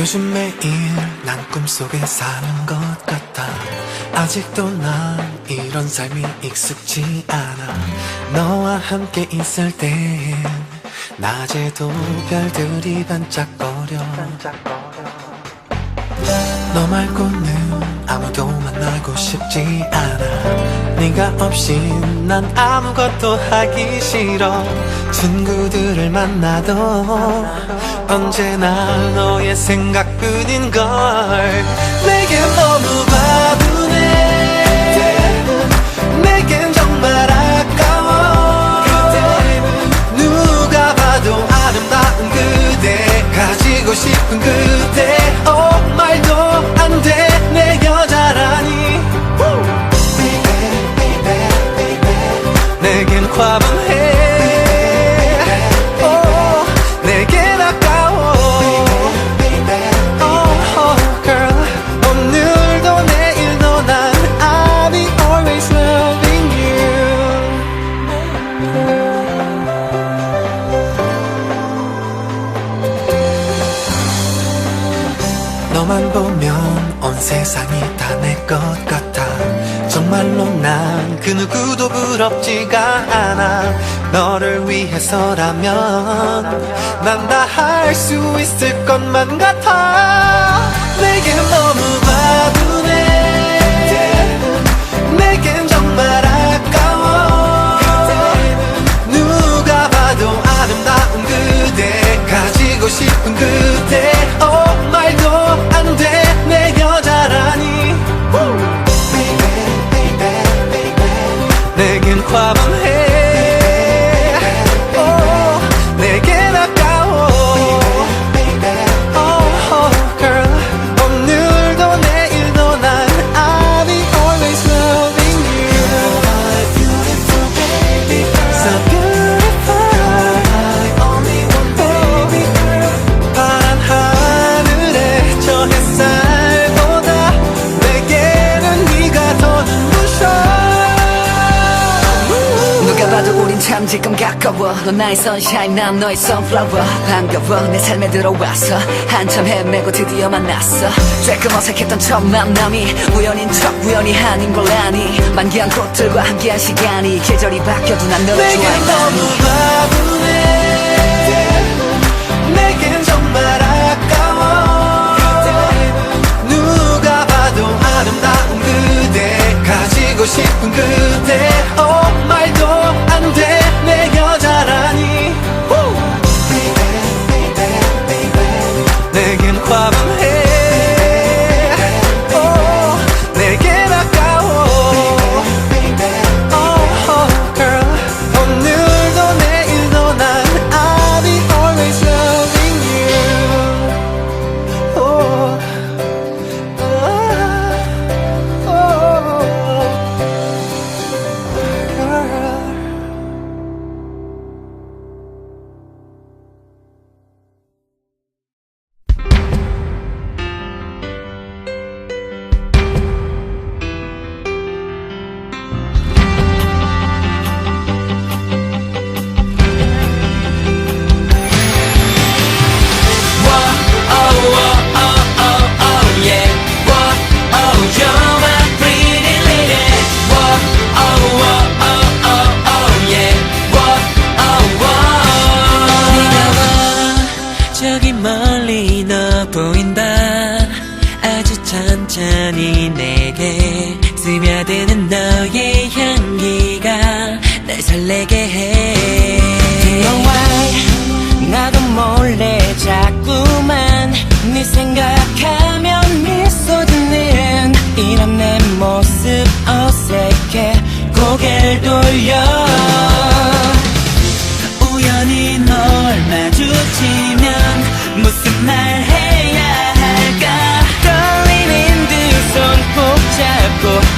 요즘 매일 난 꿈속에 사는 것 같아. 아직도 난 이런 삶이 익숙지 않아. 너와 함께 있을 땐 낮에도 별들이 반짝거려. 너 말고는 아무도 만나고 싶지 않아. 네가 없이 난 아무것도 하기 싫어. 친구들을 만나도 언제나 너의 생각뿐인걸. 내게 너무 바보네. 내겐 정말 아까워. 누가 봐도 아름다운 그대. 가지고 싶은 그대. 어 말도 안 돼. 내 여 자라니. 내겐 과분 위해서라면 난 다 할 수 있을 것만 같아. 내게 너무 바보네. 내겐 정말 아까워. 누가 봐도 아름다운 그대 가지고 싶은 그대 나의 sunshine 난 너의 sunflower. 반가워 내 삶에 들어와서. 한참 헤매고 드디어 만났어. 조금 어색했던 첫 만남이 우연인 척 우연이 아닌 걸 아니. 만개한 꽃들과 함께한 시간이 계절이 바뀌어도 난 너를 좋아해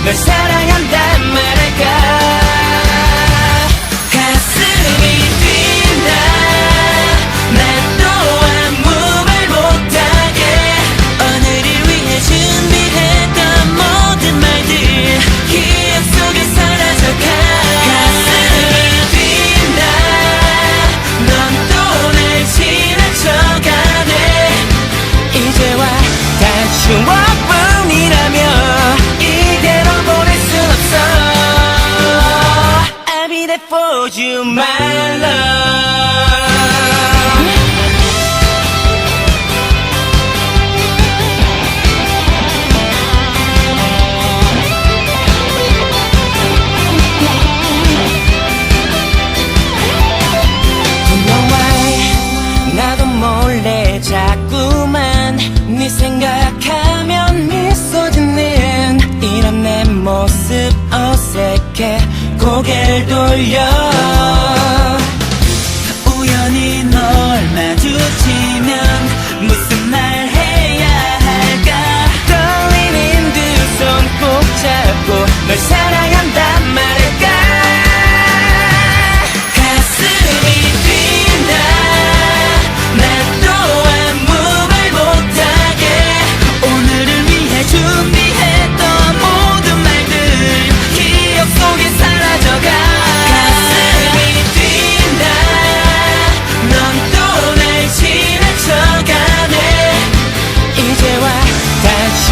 널 사랑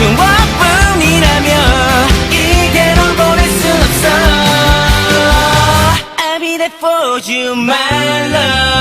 추억뿐이라며 이대로 보낼 순 없어 I'll be there for you my love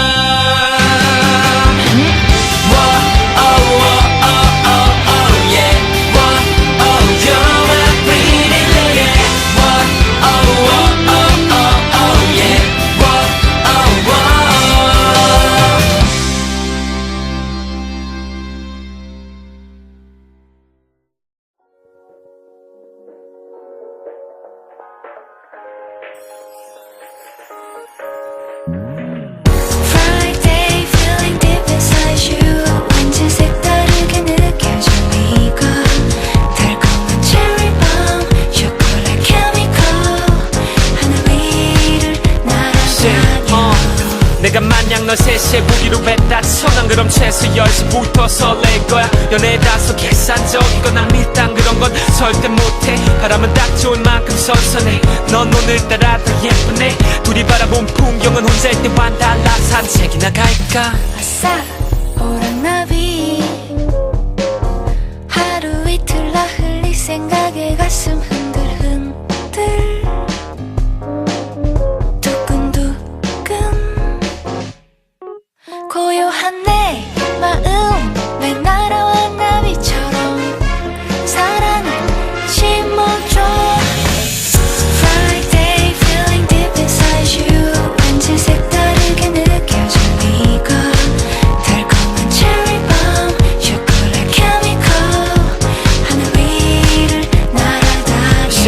내가 만약 널 3시에 보기로 뱉다 쳐난 그럼 최소 10시부터 설렐 거야. 연애에 다소 계산적이고 난 일단 그런 건 절대 못해. 바람은 딱 좋은 만큼 선선해. 넌 오늘따라 더 예쁘네. 둘이 바라본 풍경은 혼자일 때와 달라 산책이나 갈까? 아싸.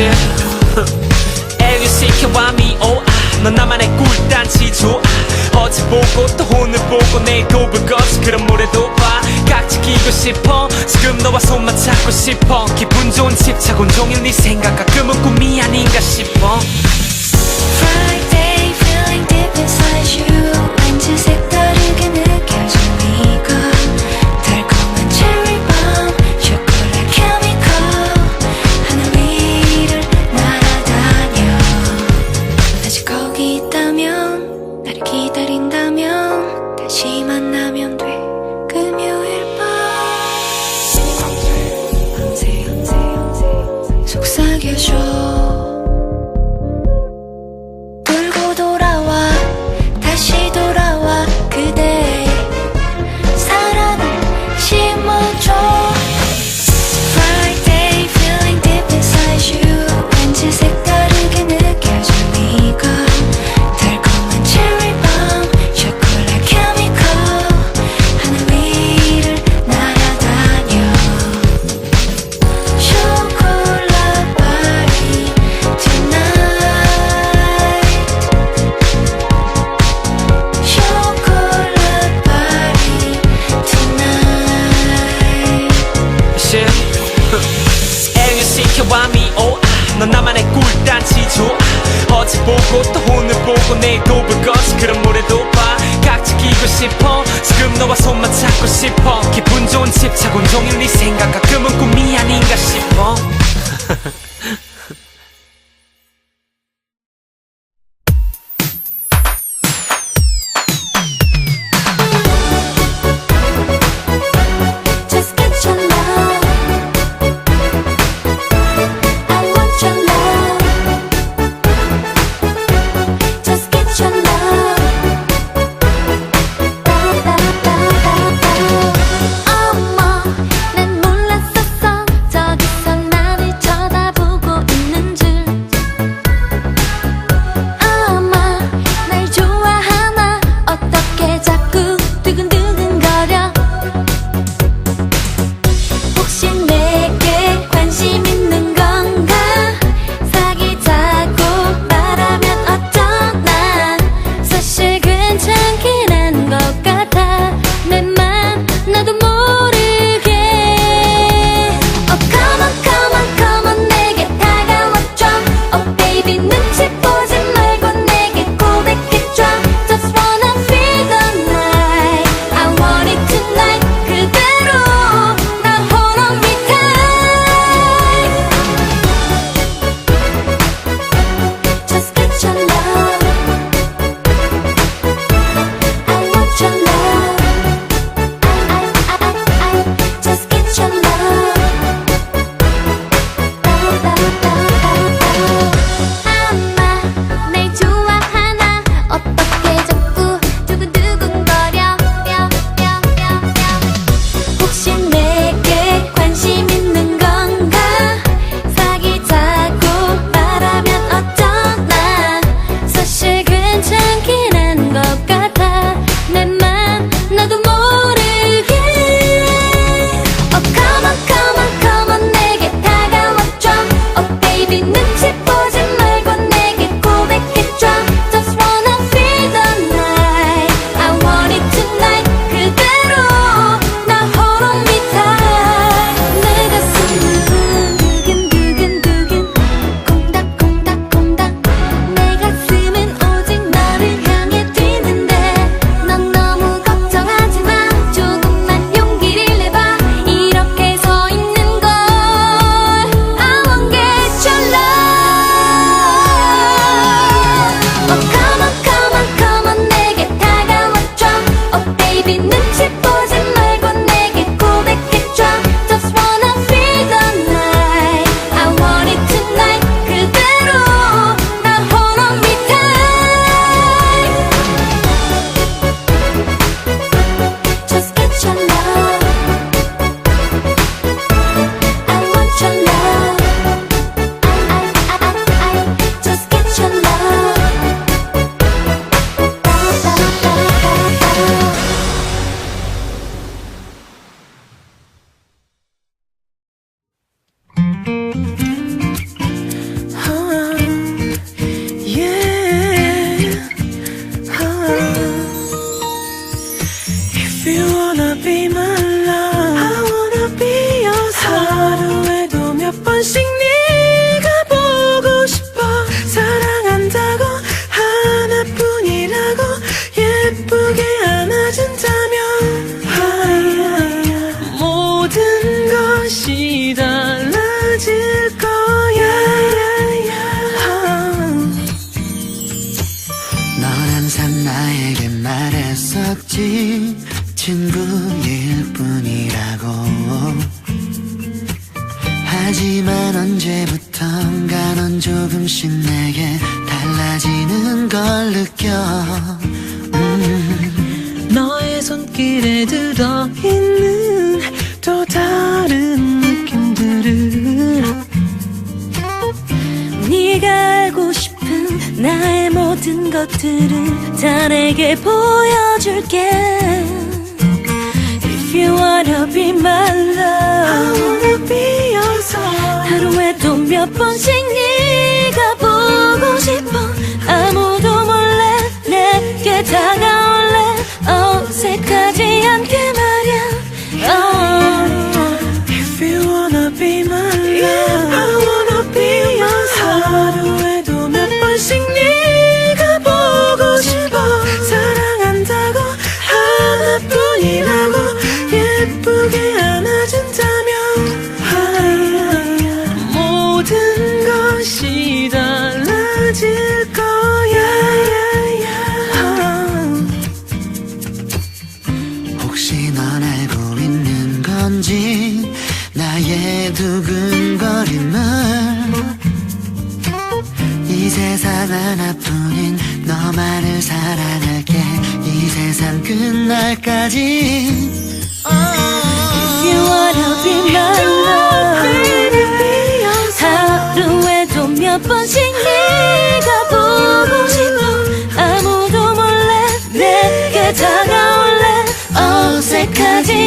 이제 LUCK와 미오아. 넌 나만의 꿀단지 좋아. 어제 보고 또 오늘 보고 내일 또 볼 것이 그런 모래도 봐. 깍지 끼고 싶어. 지금 너와 손만 잡고 싶어. 기분 좋은 집착 온종일 네 생각 가끔은 꿈이 아닌가 싶어. Friday feeling deep inside you. 왠지 색다른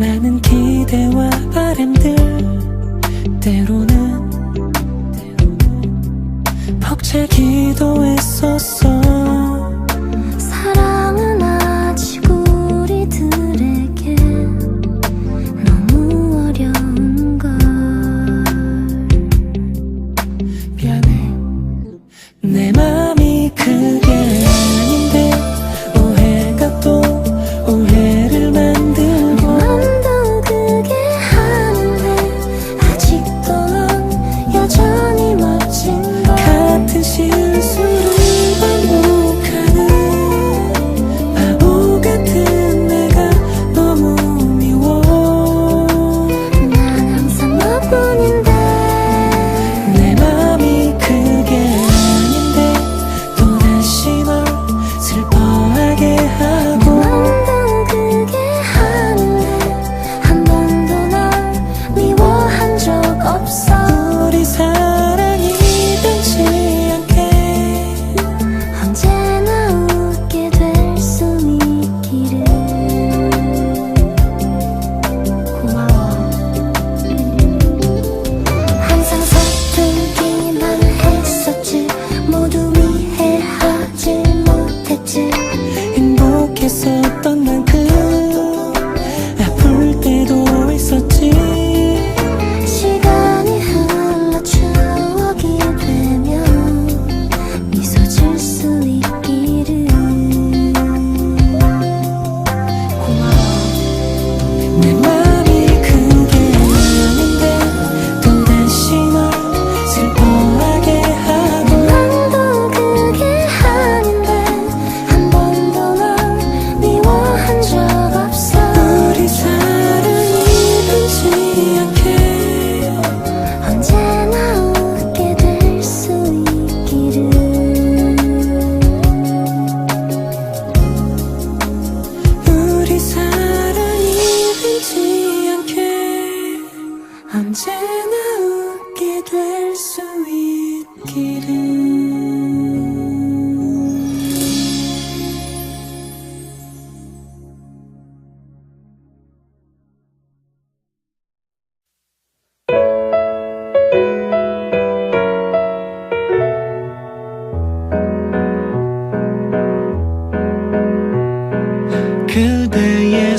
많은 기대와 바람들. 때로는 벅차 기도했었어.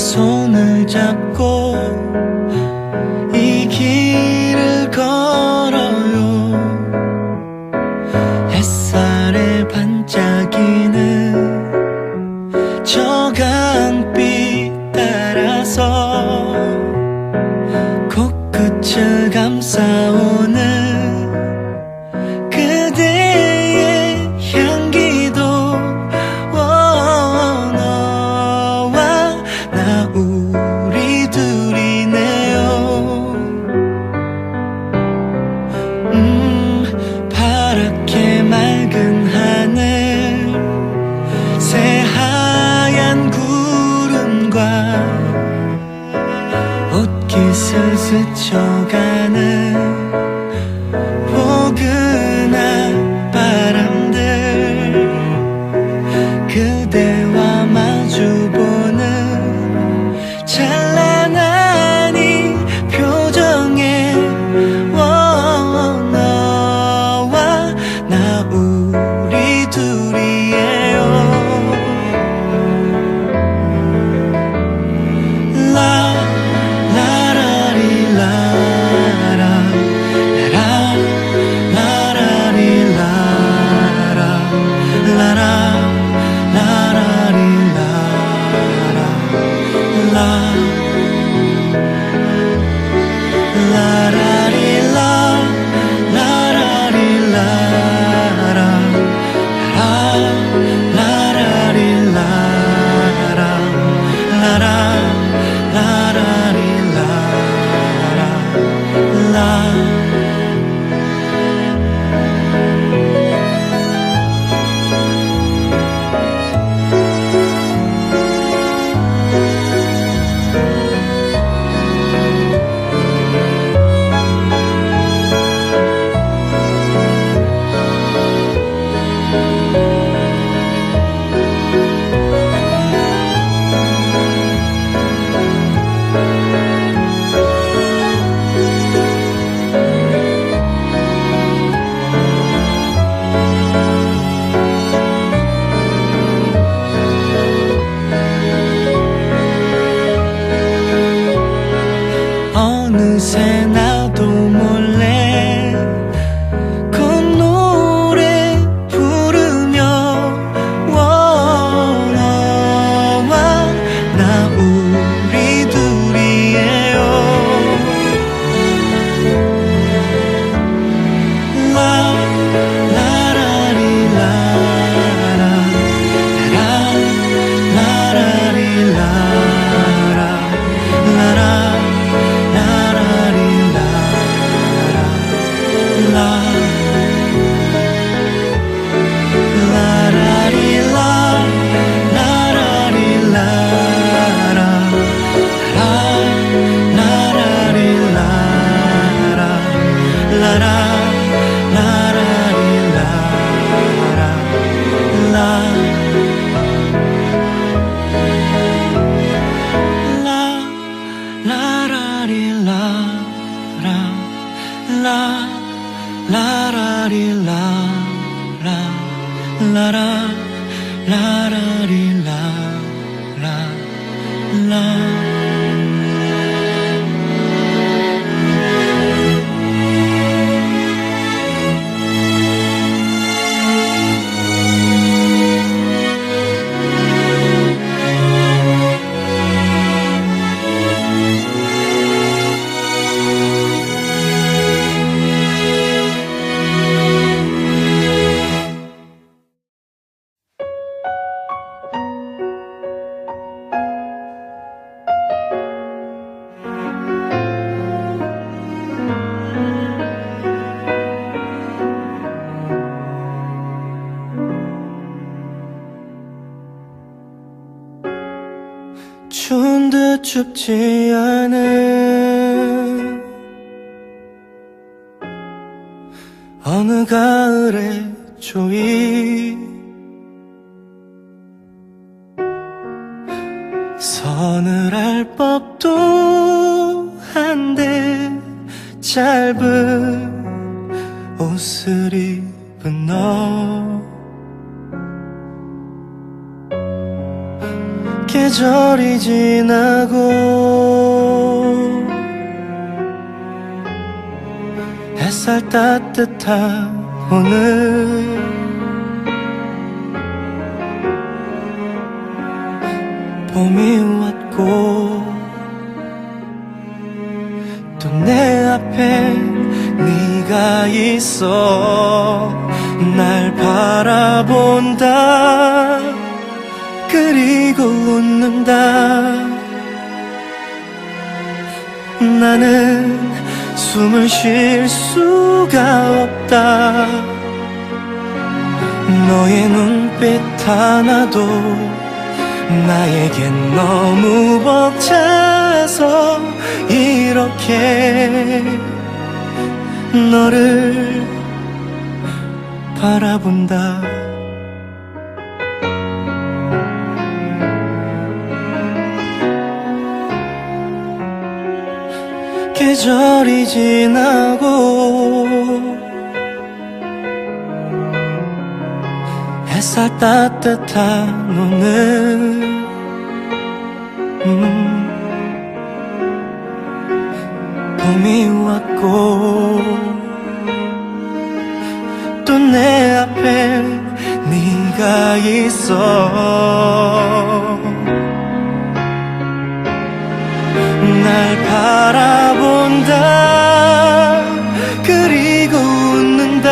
손을 잡고 라 라라리 라 라 라라 라라리 라 라 라 추운 듯 춥지 않은 어느 가을의 조이 따뜻한 오늘. 봄이 왔고 또 내 앞에 네가 있어. 날 바라본다. 그리고 웃는다. 나는 숨을 쉴 수가 없다. 너의 눈빛 하나도 나에겐 너무 벅차서 이렇게 너를 바라본다 계절이 지나고 햇살 따뜻한 오늘. 음, 봄이 왔고 또 내 앞에 네가 있어 날 바라본다. 그리고 웃는다.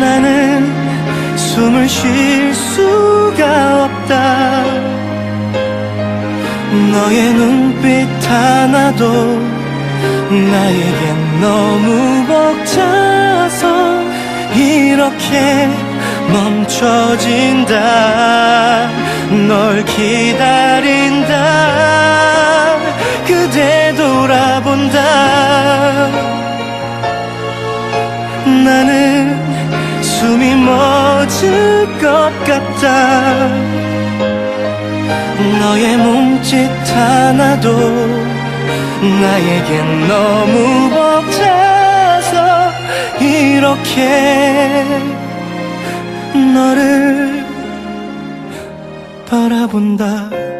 나는 숨을 쉴 수가 없다. 너의 눈빛 하나도 나에겐 너무 벅차서 이렇게 멈춰진다 널 기다린다 그대 돌아본다. 나는 숨이 멎을 것 같다. 너의 몸짓 하나도 나에겐 너무 벅차서 이렇게 너를 바라본다